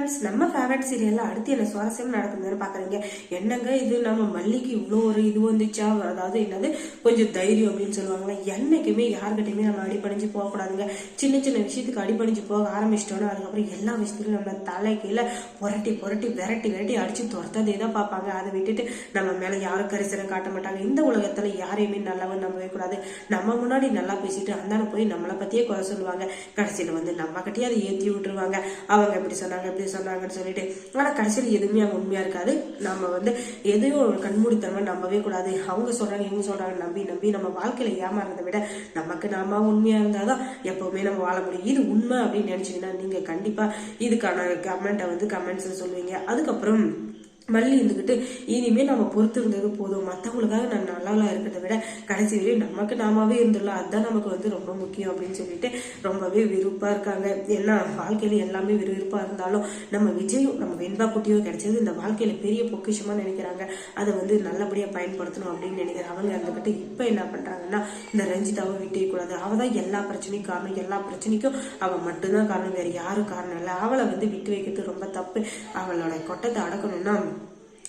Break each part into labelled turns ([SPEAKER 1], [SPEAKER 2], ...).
[SPEAKER 1] Friends நம்ம favourite சீரியலில் அடுத்து என்ன சுவாரஸ்யம் நடக்குதுன்னு பார்க்குறீங்க. என்னங்க இது? நம்ம மல்லிக்கு இவ்வளோ ஒரு இது வந்துச்சா? அதாவது என்னது? கொஞ்சம் தைரியம் அப்படின்னு சொல்லுவாங்களே என்னைக்குமே யார்கிட்டையுமே நம்ம அடிப்பணிஞ்சு போகக்கூடாதுங்க. சின்ன சின்ன விஷயத்துக்கு அடிப்பணிஞ்சு போக ஆரம்பிச்சிட்டோன்னா அதுக்கப்புறம் எல்லா விஷயத்துலையும் நம்ம தலை கீழே புரட்டி புரட்டி விரட்டி விரட்டி அடித்து துரத்ததே தான் பார்ப்பாங்க. அதை விட்டுட்டு நம்ம மேலே யாரும் கரிசனம் காட்ட மாட்டாங்க. இந்த உலகத்தில் யாரையுமே நல்லவன் நம்பவே கூடாது. நம்ம முன்னாடி நல்லா பேசிட்டு அந்தான போய் நம்மளை பற்றியே குறை சொல்லுவாங்க. கடைசியில் வந்து நம்ம கிட்டேயே அதை ஏற்றி விட்டுருவாங்க. அவங்க இப்படி சொன்னாங்க இப்படி சொன்னாங்கன்னு சொல்லிட்டு. ஆனா கடைசியில் எதுவுமே அவங்க உண்மையா இருக்காது. நம்ம வந்து எதையும் கண்மூடித்தனமாக நம்பவே கூடாது. அவங்க சொல்றாங்க இவங்க சொல்கிறாங்க நம்பி நம்பி நம்ம வாழ்க்கையில ஏமாறதை விட நமக்கு நாம உண்மையா இருந்தாதான் எப்பவுமே நம்ம வாழ முடியும். இது உண்மை அப்படின்னு நினைச்சீங்கன்னா நீங்க கண்டிப்பா இதுக்கான கமெண்ட்டை வந்து கமெண்ட்ஸ் சொல்லுவீங்க. அதுக்கப்புறம் மல்லி இருந்துக்கிட்டு இனிமே நம்ம பொறுத்து இருந்தது போதும். மற்றவங்களுக்காக நான் நல்லா இருக்கிறத விட கடைசி வரையும் நமக்கு நாமாவே இருந்துடலாம். அதுதான் நமக்கு வந்து ரொம்ப முக்கியம் அப்படின்னு சொல்லிட்டு ரொம்பவே விருப்பா இருக்காங்க. ஏன்னா வாழ்க்கையில எல்லாமே விறுவிறுப்பா இருந்தாலும் நம்ம விஜயும் நம்ம வெண்பா குட்டியோ கிடைச்சது இந்த வாழ்க்கையில பெரிய பொக்கிஷமா நினைக்கிறாங்க. அதை வந்து நல்லபடியா பயன்படுத்தணும் அப்படின்னு நினைக்கிறேன் அவங்க இருந்துக்கிட்டு இப்போ என்ன பண்றாங்கன்னா இந்த ரஞ்சிதாவை விட்டே கூடாது. அவ தான் எல்லா பிரச்சனையும் காரணம். எல்லா பிரச்சனைக்கும் அவள் மட்டும்தான் காரணம். வேற யாரும் காரணம் இல்லை. அவளை வந்து விட்டு வைக்கிறது ரொம்ப தப்பு. அவளோட கொட்டத்தை அடக்கணும்னா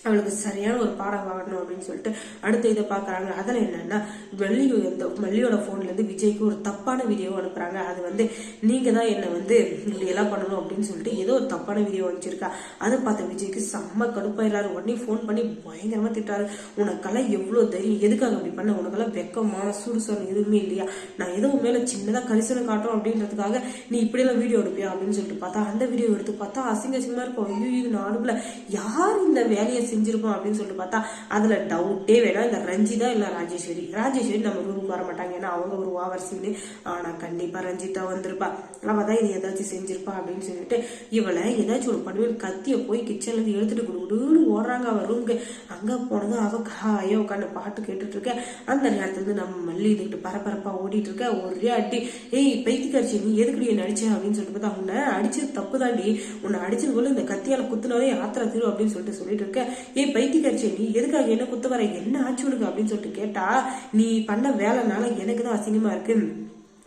[SPEAKER 1] அவளுக்கு சரியான ஒரு பாடம் வாங்கணும் அப்படின்னு சொல்லிட்டு அடுத்து இதை பார்க்குறாங்க. அதில் என்னன்னா வெள்ளியோ இந்த வெள்ளியோட ஃபோன்லேருந்து விஜய்க்கு ஒரு தப்பான வீடியோ அனுப்புகிறாங்க அது வந்து நீங்கள் தான் என்னை வந்து இப்படி எல்லாம் பண்ணணும் அப்படின்னு சொல்லிட்டு ஏதோ ஒரு தப்பான வீடியோ அனுப்பிச்சிருக்கா. அதை பார்த்த விஜய்க்கு செம்ம கடுப்பாயிராரு உடனே ஃபோன் பண்ணி பயங்கரமாக திட்டாரு. உனக்கெல்லாம் எவ்வளோ தைரியம்? எதுக்காக அப்படி பண்ண? உனக்கெல்லாம் வெக்கமான சுடுசோனம் எதுவுமே இல்லையா? நான் ஏதோ மேலே சின்னதாக கரிசனம் காட்டுறோம் அப்படின்றதுக்காக நீ இப்படியெல்லாம் வீடியோ எடுப்பியா? அப்படின்னு சொல்லிட்டு பார்த்தா அந்த வீடியோ எடுத்து பார்த்தா அசிங்க அசிங்கமாக இருக்கும். ஐயோ இது நாடுல யார் இந்த வேலையை செஞ்சிருப்போம் அப்படின்னு சொல்லிட்டு பார்த்தா அதுல டவுட்டே வேணாம் இந்த ரஞ்சிதா இல்ல ராஜேஸ்வரி. ராஜேஸ்வரி நம்ம ரூமுக்கு வர மாட்டாங்க. ஏன்னா அவங்க ஒரு ஓவர்சீனு. ஆனா கண்டிப்பா ரஞ்சிதா வந்திருப்பா. அவ தான் இது ஏதாச்சும் செஞ்சிருப்பா அப்படின்னு சொல்லிட்டு இவளை ஏதாச்சும் ஒரு பண்ணுவேன் கத்திய போய் கிச்சன்ல இருந்து எடுத்துட்டு குடுன்னு ஓடுறாங்க அவ ரூமுக்கு அங்க போனதும் அவ காயோ உட்காந்து பாட்டு கேட்டுட்டு இருக்க. அந்த நேரத்துல இருந்து நம்ம மல்லி இதுக்கிட்டு பரபரப்பா ஓடிட்டு இருக்க. ஒரே அட்டி ஏய் பைத்தியக்காரிச்சி நீ எதுக்குடி என்ன அடிச்ச? அப்படின்னு சொல்லிட்டு பார்த்தா உன்னை அடிச்சது தப்பு தாண்டி உன்னை அடிச்சது போல இந்த கத்தியால குத்துனாலே ஆத்திர தீரும் அப்படின்னு சொல்லிட்டு சொல்லிட்டு இருக்க. ஏய் பைத்தியக்காரிச்சி நீ எதுக்காக என்ன குத்த வர? என்ன ஆச்சு உனக்கு? அப்படின்னு சொல்லிட்டு கேட்டா நீ பண்ண வேலைனால எனக்கு தான் அசிங்கமா இருக்கு.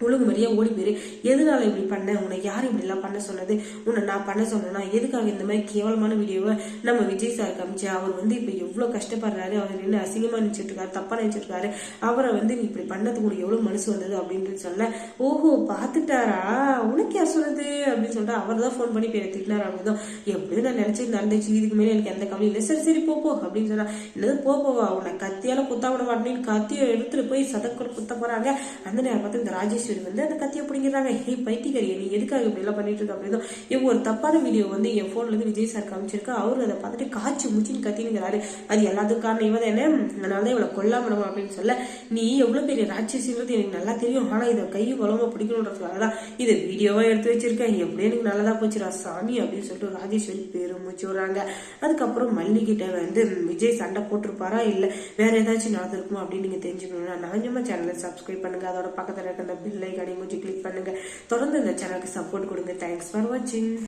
[SPEAKER 1] ஒழுங்கு மாதிரியா ஓடி போயிரு. எதனால இப்படி பண்ண? உன்னை யார் இப்படி எல்லாம் பண்ண சொன்னது? உன்னை நான் பண்ண சொன்னேன்னா எதுக்காக இந்த மாதிரி கேவலமான வீடியோவை நம்ம விஜய் சார் காமிச்சு? அவர் வந்து இப்ப எவ்வளவு கஷ்டப்படுறாரு. அவர் என்ன அசிங்கமா நினைச்சிட்டு இருக்காரு தப்பா நினைச்சிட்டு இருக்காரு அவரை வந்து நீ இப்படி பண்ணதுக்கு கூட எவ்வளவு மனசு வந்தது அப்படின்னு சொல்ல ஓஹோ பாத்துட்டாரா உனக்கு யார் சொன்னது? அப்படின்னு சொல்லிட்டு அவர் தான் ஃபோன் பண்ணி பேரை திட்டினார் அப்படின்னு எப்படியும் நான் நினச்சி நடந்துச்சு இதுக்கு மேலே எனக்கு எந்த கவலையும் இல்லை. சரி சரி போ அப்படின்னு சொன்னா. என்னது போ போவா உன்னை கத்தியால குத்தா விட மாட்டேன்னு கத்தியை எடுத்துட்டு போய் சதக்கூட குத்த போறாங்க. அந்த நேரம் பார்த்து இந்த ராஜேஸ்வரி வந்து அந்த கத்தியை பிடிங்கிறாங்க ஹே பைத்தியக்காரி நீ எதுக்காக இப்படிலாம் பண்ணிட்டு இருக்க? அப்படின்னு இவங்க ஒரு தப்பான வீடியோ வந்து என் போன்ல இருந்து விஜய் சார் காமிச்சிருக்கா. அவரு அதை பார்த்துட்டு காய்ச்சி முச்சின்னு கத்தினுங்கிறாரு அது எல்லாத்துக்கும் காரணம் இவன் என்ன? அதனாலதான் இவளை கொல்லாம அப்படின்னு சொல்ல நீ எவ்வளவு பெரிய ராட்சசிங்கிறது எனக்கு நல்லா தெரியும். ஆனா இதை கை குழம்பு பிடிக்கணுன்றதுக்காக தான் இதை வீடியோவா எடுத்து வச்சிருக்கேன். எப்படி எனக்கு நல்லதா போச்சுடா சாமி அப்படின்னு சொல்லிட்டு ராஜேஸ்வரி பேரும் மூச்சு விடுறாங்க. அதுக்கப்புறம் மல்லிகிட்ட வந்து விஜய் சண்டை போட்டிருப்பாரா? இல்ல வேற ஏதாச்சும் நடந்திருக்குமா? அப்படின்னு நீங்க தெரிஞ்சுக்கணும்னா நாஞ்சமா சேனலை சப்ஸ்கிரைப் பண்ணுங்க. அதோட பக்கத்துல இருக்க அந்த பில் ஐக்கானையும் கொஞ்சம் கிளிக் பண்ணுங்க. தொடர்ந்து இந்த சேனலுக்கு சப்போர்ட் கொடுங்க. தேங்க்ஸ் ஃபார் வாட்சிங்